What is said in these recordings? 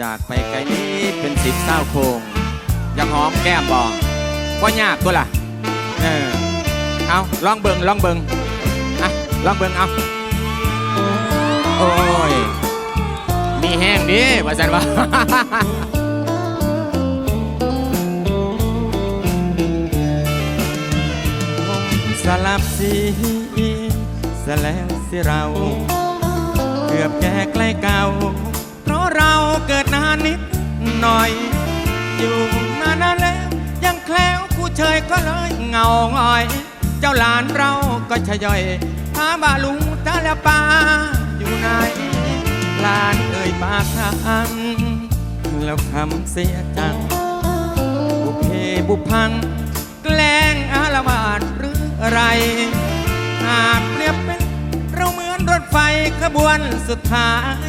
จากไปไกลนี้เป็นสิบเศร้าโคงอยากหอมแก้มบอก็ยากตัวล่ะเออเอาลองเบิงลองเบิงอะลองเบิงเอาโอ้ยมีแห้งดิว่าสันว่าสลับสีสแล้วสิเรา เกือบแก่ใกล้เก่า หน่อย อยู่มานานแล้วยังแคล้วผู้เชยก็เลยเงาหงอย เจ้าหลานเราก็ชะย่อยหาบาลุงตาละปาอยู่ไหนหลานเอ่ยปากถามแล้วคำเสียจังบุเพบุพพัง แกล้งอารวาสหรืออะไร หากเปรียบเป็นเราเหมือนรถไฟขบวนสุดท้าย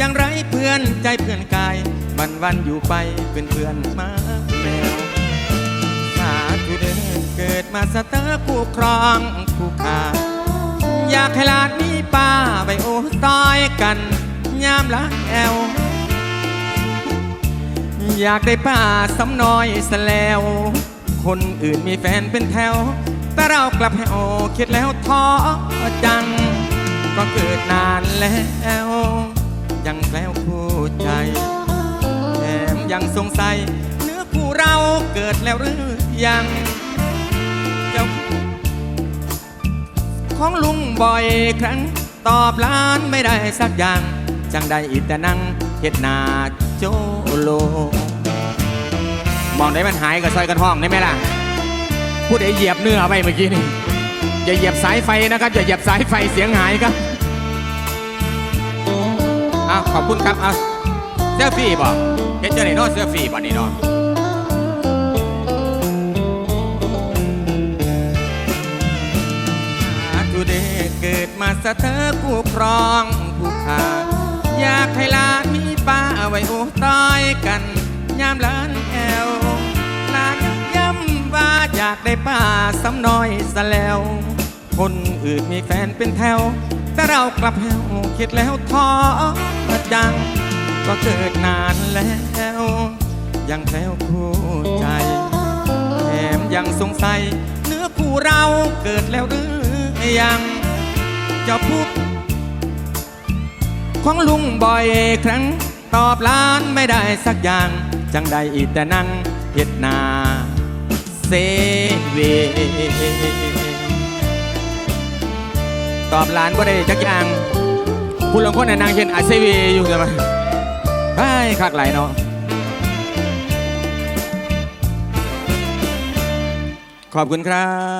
ยังไรเพื่อนใจเพื่อนกาย วันวันอยู่ไปเป็นเพื่อนมาแมว สาธุเด้อเกิดมาสเตอร์คู่ครองคู่ขาอยากให้ลานมีป้าไปโอ้ต้อยกันยามละแอว อยากได้ป้าสำน้อยสแล้ว คนอื่นมีแฟนเป็นแถว แต่เรากลับให้โอคิดแล้วท้อจัง ก็เกิดนานแล้ว สงสัยเนื้อคู่เราเกิดแล้วหรือยังเจ้าของลุงบ่อยครั้ง ตอบล้านไม่ได้สักอย่าง จังได้อีแต่นั่งเฮ็ดนาโจโล มองได้มันหายกับซอยกันห้องได้ไหมล่ะพูดไอ้เหยียบเนื้อไปเมื่อกี้นี่อย่าเหยียบสายไฟนะครับอย่าเหยียบสายไฟเสียงหายครับอ้าวขอบคุณครับเอาเสื้อฟีบ่เฮ็ดเจ้าไหนเนเสื้อฟีบ่นี่เนาะูเดเกิดมาสะเธอผู้ครองผู้ขาอยากให้หลานมีป้าไว้โอ้ต้อยกัน ยามหลานแอวหลานย้ำว่าอยากได้ป้าสำน้อยซะแล้ว คนอื่นมีแฟนเป็นแถว แต่เรากลับแหวคิดแล้วท้อจัง ก็เกิดนานแล้ว ยังแคล้วคู่ใจ แถมยังสงสัย เนื้อคู่เราเกิดแล้วหรือยังเจ้าพูดของลุงบ่อยครั้ง ตอบล้านไม่ได้สักอย่าง จังใดอีแต่นั่งเฮ็ดนาเซเวตอบล้านบ่ได้จักอย่าง ผู้ลงคนน่ะนางเห็นอาเซเวอยู่ใช่ไหม ไปคักไหลเนาะขอบคุณครับ